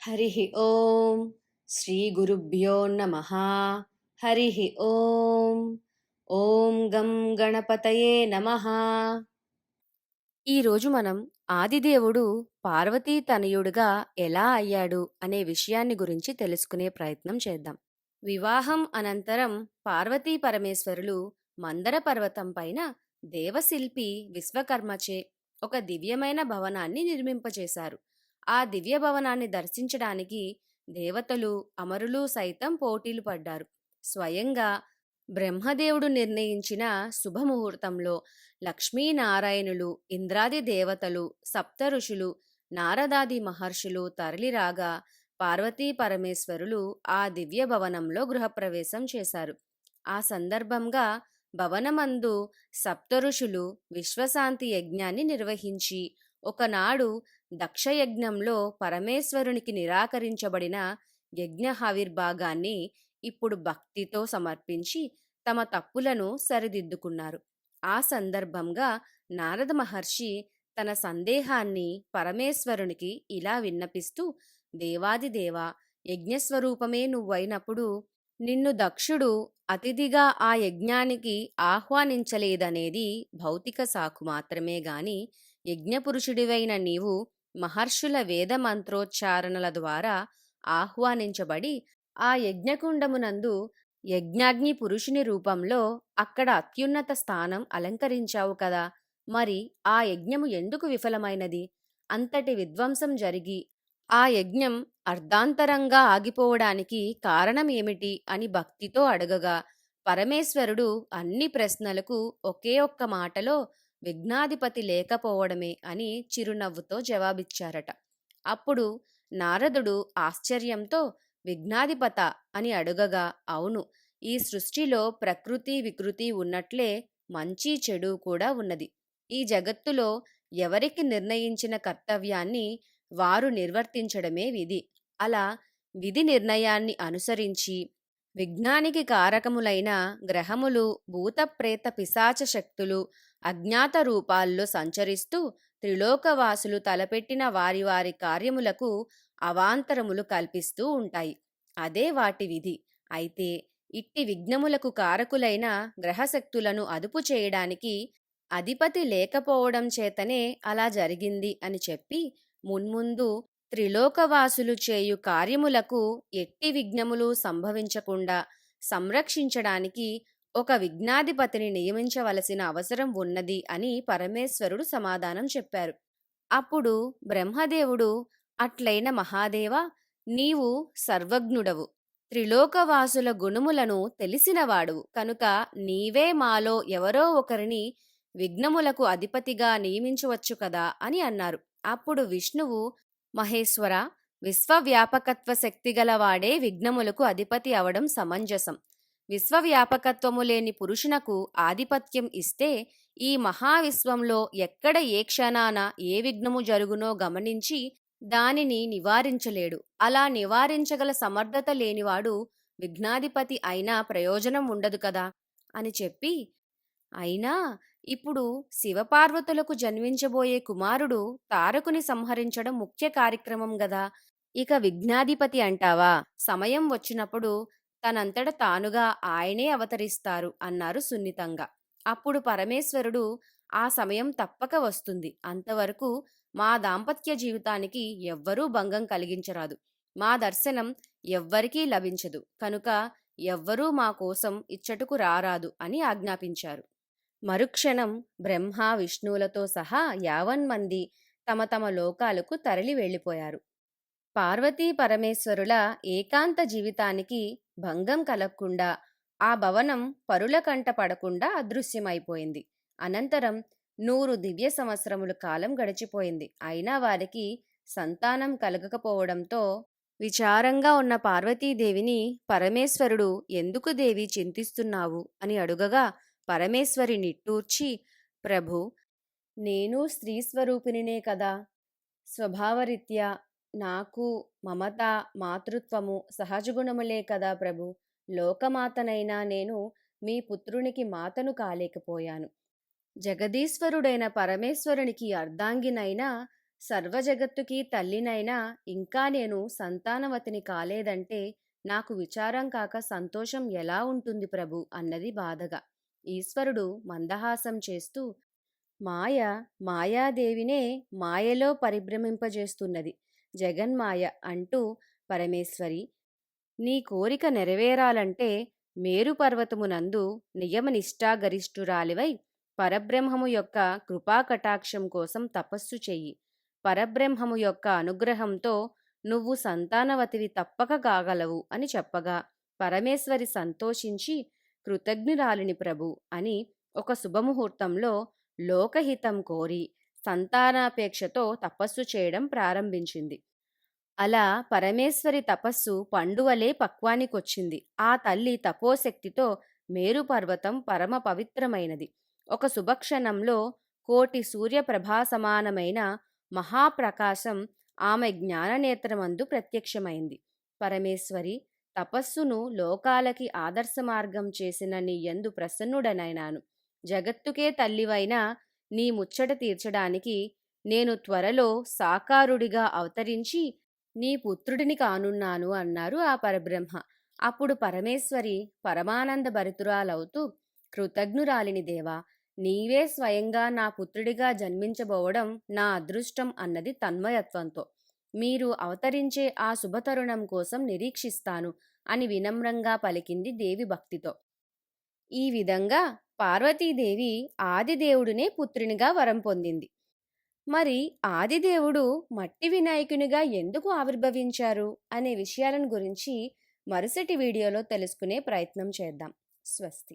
హరి ఓం శ్రీ గురుభ్యో నమ. హరి ఓం ఓం గం గణపతయే నమ. ఈరోజు మనం ఆదిదేవుడు పార్వతీ తనయుడుగా ఎలా అయ్యాడు అనే విషయాన్ని గురించి తెలుసుకునే ప్రయత్నం చేద్దాం. వివాహం అనంతరం పార్వతీ పరమేశ్వరులు మందర పర్వతం పైన దేవశిల్పి విశ్వకర్మచే ఒక దివ్యమైన భవనాన్ని నిర్మింపచేశారు ఆ దివ్య భవనాన్ని దర్శించడానికి దేవతలు అమరులు సైతం పోటీలు పడ్డారు. స్వయంగా బ్రహ్మదేవుడు నిర్ణయించిన శుభముహూర్తంలో లక్ష్మీనారాయణులు ఇంద్రాది దేవతలు సప్త ఋషులు నారదాది మహర్షులు తరలిరాగా పార్వతీ పరమేశ్వరులు ఆ దివ్య భవనంలో గృహప్రవేశం చేశారు. ఆ సందర్భంగా భవనమందు సప్తఋషులు విశ్వశాంతి యజ్ఞాన్ని నిర్వహించి ఒకనాడు దక్షయజ్ఞంలో పరమేశ్వరునికి నిరాకరించబడిన యజ్ఞహావిర్భాగాన్ని ఇప్పుడు భక్తితో సమర్పించి తమ తప్పులను సరిదిద్దుకున్నారు. ఆ సందర్భంగా నారద మహర్షి తన సందేహాన్ని పరమేశ్వరునికి ఇలా విన్నపిస్తూ దేవాదిదేవ యజ్ఞస్వరూపమే నువ్వైనప్పుడు నిన్ను దక్షుడు అతిథిగా ఆ యజ్ఞానికి ఆహ్వానించలేదనేది భౌతిక సాకు మాత్రమే గాని యజ్ఞపురుషుడివైన నీవు మహర్షుల వేద మంత్రోచ్చారణల ద్వారా ఆహ్వానించబడి ఆ యజ్ఞకుండమునందు యజ్ఞాగ్ని పురుషుని రూపంలో అక్కడ అత్యున్నత స్థానం అలంకరించావు కదా! మరి ఆ యజ్ఞము ఎందుకు విఫలమైనది? అంతటి విధ్వంసం జరిగి ఆ యజ్ఞం అర్ధాంతరంగా ఆగిపోవడానికి కారణం ఏమిటి అని భక్తితో అడగగా పరమేశ్వరుడు అన్ని ప్రశ్నలకు ఒకే ఒక్క మాటలో విఘ్నాధిపతి లేకపోవడమే అని చిరునవ్వుతో జవాబిచ్చారట. అప్పుడు నారదుడు ఆశ్చర్యంతో విఘ్నాధిపత అని అడుగగా అవును ఈ సృష్టిలో ప్రకృతి వికృతి ఉన్నట్లే మంచి చెడు కూడా ఉన్నది. ఈ జగత్తులో ఎవరికి నిర్ణయించిన కర్తవ్యాన్ని వారు నిర్వర్తించడమే విధి. అలా విధి నిర్ణయాన్ని అనుసరించి విఘ్నానికి కారకములైన గ్రహములు భూతప్రేత పిశాచ శక్తులు అజ్ఞాత రూపాల్లో సంచరిస్తూ త్రిలోకవాసులు తలపెట్టిన వారి వారి కార్యములకు అవాంతరములు కల్పిస్తూ ఉంటాయి. అదే వాటి విధి. అయితే ఇట్టి విఘ్నములకు కారకులైన గ్రహశక్తులను అదుపు చేయడానికి అధిపతి లేకపోవడం చేతనే అలా జరిగింది అని చెప్పి మున్ముందు త్రిలోకవాసులు చేయు కార్యములకు ఎట్టి విఘ్నములు సంభవించకుండా సంరక్షించడానికి ఒక విఘ్నాధిపతిని నియమించవలసిన అవసరం ఉన్నది అని పరమేశ్వరుడు సమాధానం చెప్పారు. అప్పుడు బ్రహ్మదేవుడు అట్లైన మహాదేవ నీవు సర్వజ్ఞుడవు. త్రిలోకవాసుల గుణములను తెలిసినవాడువు కనుక నీవే మాలో ఎవరో ఒకరిని విఘ్నములకు అధిపతిగా నియమించవచ్చు కదా అని అన్నారు. అప్పుడు విష్ణువు మహేశ్వర విశ్వవ్యాపకత్వ శక్తి గలవాడే విఘ్నములకు అధిపతి అవడం సమంజసం. విశ్వవ్యాపకత్వము లేని పురుషునకు ఆధిపత్యం ఇస్తే ఈ మహావిశ్వంలో ఎక్కడ ఏ క్షణాన ఏ విఘ్నము జరుగునో గమనించి దానిని నివారించలేడు. అలా నివారించగల సమర్థత లేనివాడు విఘ్నాధిపతి అయినా ప్రయోజనం ఉండదు కదా? అని చెప్పి అయినా ఇప్పుడు శివపార్వతులకు జన్మించబోయే కుమారుడు తారకుని సంహరించడం ముఖ్య కార్యక్రమం గదా? ఇక విఘ్నాధిపతి అంటావా? సమయం వచ్చినప్పుడు తనంతట తానుగా ఆయనే అవతరిస్తారు అన్నారు సున్నితంగా. అప్పుడు పరమేశ్వరుడు ఆ సమయం తప్పక వస్తుంది. అంతవరకు మా దాంపత్య జీవితానికి ఎవ్వరూ భంగం కలిగించరాదు. మా దర్శనం ఎవ్వరికీ లభించదు. కనుక ఎవ్వరూ మా కోసం ఇచ్చటకు రారాదు అని ఆజ్ఞాపించారు. మరుక్షణం బ్రహ్మ విష్ణువులతో సహా యావన్మంది తమ తమ లోకాలకు తరలి వెళ్ళిపోయారు. పార్వతీ పరమేశ్వరుల ఏకాంత జీవితానికి భంగం కలగకుండా ఆ భవనం పరుల కంట పడకుండా అదృశ్యమైపోయింది. అనంతరం నూరు దివ్య సంవత్సరముల కాలం గడిచిపోయింది. అయినా వారికి సంతానం కలగకపోవడంతో విచారంగా ఉన్న పార్వతీదేవిని పరమేశ్వరుడు ఎందుకు దేవి చింతిస్తున్నావు? అని అడుగగా పరమేశ్వరి నిట్టూర్చి ప్రభు నేను స్త్రీ స్వరూపిణినే కదా. స్వభావరీత్యా నాకు మమత మాతృత్వము సహజగుణములే కదా ప్రభు. లోకమాతనైనా నేను మీ పుత్రునికి మాతను కాలేకపోయాను. జగదీశ్వరుడైన పరమేశ్వరునికి అర్ధాంగినైనా సర్వజగత్తుకి తల్లినైనా ఇంకా నేను సంతానవతిని కాలేదంటే నాకు విచారం కాక సంతోషం ఎలా ఉంటుంది ప్రభు అన్నది బాధగా. ఈశ్వరుడు మందహాసం చేస్తూ మాయ మాయాదేవినే మాయలో పరిభ్రమింపజేస్తున్నది. జగన్మాయ అంటూ పరమేశ్వరి నీ కోరిక నెరవేరాలంటే మేరుపర్వతమునందు నియమనిష్టాగరిష్ఠురాలివై పరబ్రహ్మము యొక్క కృపాకటాక్షం కోసం తపస్సు చెయ్యి. పరబ్రహ్మము యొక్క అనుగ్రహంతో నువ్వు సంతానవతివి తప్పక కాగలవు అని చెప్పగా పరమేశ్వరి సంతోషించి కృతజ్ఞురాలిని ప్రభు అని ఒక శుభముహూర్తంలో లోకహితం కోరి సంతానాపేక్షతో తపస్సు చేయడం ప్రారంభించింది. అలా పరమేశ్వరి తపస్సు పండువలే పక్వానికొచ్చింది. ఆ తల్లి తపోశక్తితో మేరు పర్వతం పరమ పవిత్రమైనది. ఒక శుభక్షణంలో కోటి సూర్యప్రభా సమానమైన మహాప్రకాశం ఆమె జ్ఞాననేత్రమందు ప్రత్యక్షమైంది. పరమేశ్వరి తపస్సును లోకాలకి ఆదర్శ మార్గం చేసిన నీ యందు ప్రసన్నుడనైనాను. జగత్తుకే తల్లివైన నీ ముచ్చట తీర్చడానికి నేను త్వరలో సాకారుడిగా అవతరించి నీ పుత్రుడిని కానున్నాను అన్నారు ఆ పరబ్రహ్మ. అప్పుడు పరమేశ్వరి పరమానంద భరితురాలవుతూ కృతజ్ఞురాలిని దేవా నీవే స్వయంగా నా పుత్రుడిగా జన్మించబోవడం నా అదృష్టం అన్నది తన్మయత్వంతో. మీరు అవతరించే ఆ శుభతరుణం కోసం నిరీక్షిస్తాను అని వినమ్రంగా పలికింది దేవి భక్తితో. ఈ విధంగా పార్వతీదేవి ఆదిదేవుడినే పుత్రునిగా వరం పొందింది. మరి ఆదిదేవుడు మట్టి వినాయకునిగా ఎందుకు ఆవిర్భవించారు అనే విషయాలను గురించి మరుసటి వీడియోలో తెలుసుకునే ప్రయత్నం చేద్దాం. స్వస్తి.